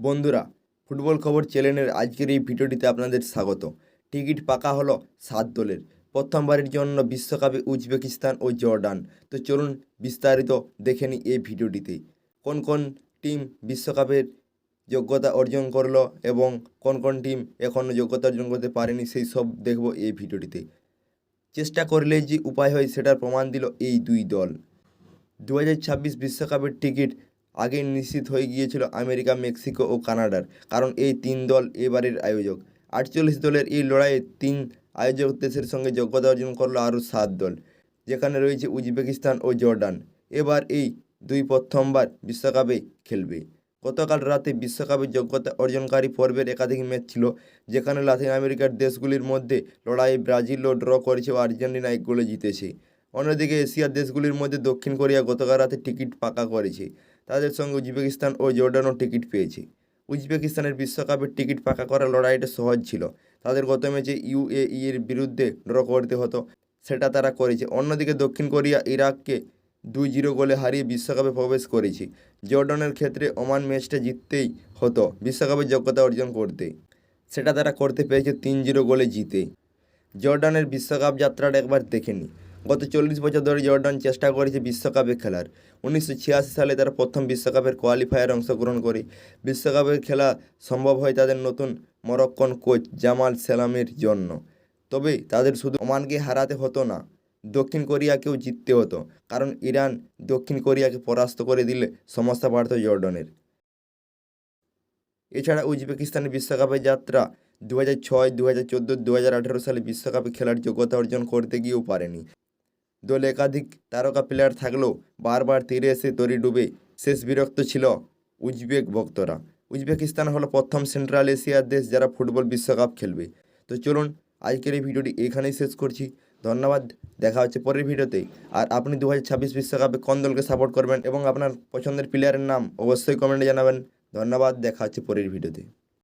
বন্ধুরা, ফুটবল খবর চ্যানেলের আজকের এই ভিডিওটিতে আপনাদের স্বাগত। টিকিট পাকা হলো সাত দলের। প্রথমবারের জন্য বিশ্বকাপে উজবেকিস্তান ও জর্ডান। তো চলুন বিস্তারিত দেখে নিই এই ভিডিওটিতে। কোন কোন টিম বিশ্বকাপের যোগ্যতা অর্জন করল এবং কোন কোন টিম এখনও যোগ্যতা অর্জন করতে পারেনি সেই সব দেখব এই ভিডিওটিতে। চেষ্টা করলে যে উপায় হয় সেটার প্রমাণ দিল এই দুই দল। দু বিশ্বকাপের টিকিট আগেই নিশ্চিত হয়ে গিয়েছিল আমেরিকা, মেক্সিকো ও কানাডার, কারণ এই তিন দল এবারের আয়োজক। আটচল্লিশ দলের এই লড়াইয়ে তিন আয়োজক দেশের সঙ্গে যোগ্যতা অর্জন করল আরও সাত দল, যেখানে রয়েছে উজবেকিস্তান ও জর্ডান। এবার এই দুই প্রথমবার বিশ্বকাপে খেলবে। গতকাল রাতে বিশ্বকাপের যোগ্যতা অর্জনকারী পর্বের একাধিক ম্যাচ ছিল, যেখানে লাতিন আমেরিকার দেশগুলির মধ্যে লড়াইয়ে ব্রাজিলও ড্র করেছে ও আর্জেন্টিনা এক গোলে জিতেছে। অন্যদিকে এশিয়ার দেশগুলির মধ্যে দক্ষিণ কোরিয়া গতকাল রাতে টিকিট পাকা করেছে। তাদের সঙ্গে উজবেকিস্তান ও জর্ডানও টিকিট পেয়েছে। উজবেকিস্তানের বিশ্বকাপের টিকিট পাকা করার লড়াইটা সহজ ছিল। তাদের গত ম্যাচে ইউএই এর বিরুদ্ধে ড্র করতে হতো, সেটা তারা করেছে। অন্যদিকে দক্ষিণ কোরিয়া ইরাককে দুই জিরো গোলে হারিয়ে বিশ্বকাপে প্রবেশ করেছে। জর্ডানের ক্ষেত্রে ওমান ম্যাচটা জিততেই হতো, বিশ্বকাপের যোগ্যতা অর্জন করতে। সেটা তারা করতে পেরেছে তিন জিরো গোলে জিতে। জর্ডানের বিশ্বকাপ যাত্রাটা একবার দেখে নিই গত চল্লিশ বছর ধরে জর্ডান চেষ্টা করেছে বিশ্বকাপে খেলার। উনিশশো ছিয়াশি সালে তারা প্রথম বিশ্বকাপের কোয়ালিফায়ার অংশগ্রহণ করে। বিশ্বকাপে খেলা সম্ভব হয় তাদের নতুন মরক্কন কোচ জামাল সেলামের জন্য। তবে তাদের শুধু ওমানকে হারাতে হতো না, দক্ষিণ কোরিয়াকেও জিততে হতো। কারণ ইরান দক্ষিণ কোরিয়াকে পরাস্ত করে দিলে সমস্যা বাড়ত জর্ডনের। এছাড়া উজবেকিস্তানের বিশ্বকাপের যাত্রা দু হাজার ছয় দু হাজার চোদ্দ দু হাজার আঠেরো সালে বিশ্বকাপে খেলার যোগ্যতা অর্জন করতে গিয়েও পারেনি। দলে একাধিক তারকা প্লেয়ার থাকলেও বারবার তীরে এসে তরি ডুবে শেষ বিরক্ত ছিল উজবেক ভক্তরা। উজবেকিস্তান হলো প্রথম সেন্ট্রাল এশিয়ার দেশ যারা ফুটবল বিশ্বকাপ খেলবে। তো চলুন, আজকের এই ভিডিওটি এখানেই শেষ করছি। ধন্যবাদ, দেখা হচ্ছে পরের ভিডিওতে। আর আপনি দু বিশ্বকাপে কোন দলকে সাপোর্ট করবেন এবং আপনার পছন্দের প্লেয়ারের নাম অবশ্যই কমেন্টে জানাবেন। ধন্যবাদ, দেখা হচ্ছে পরের ভিডিওতে।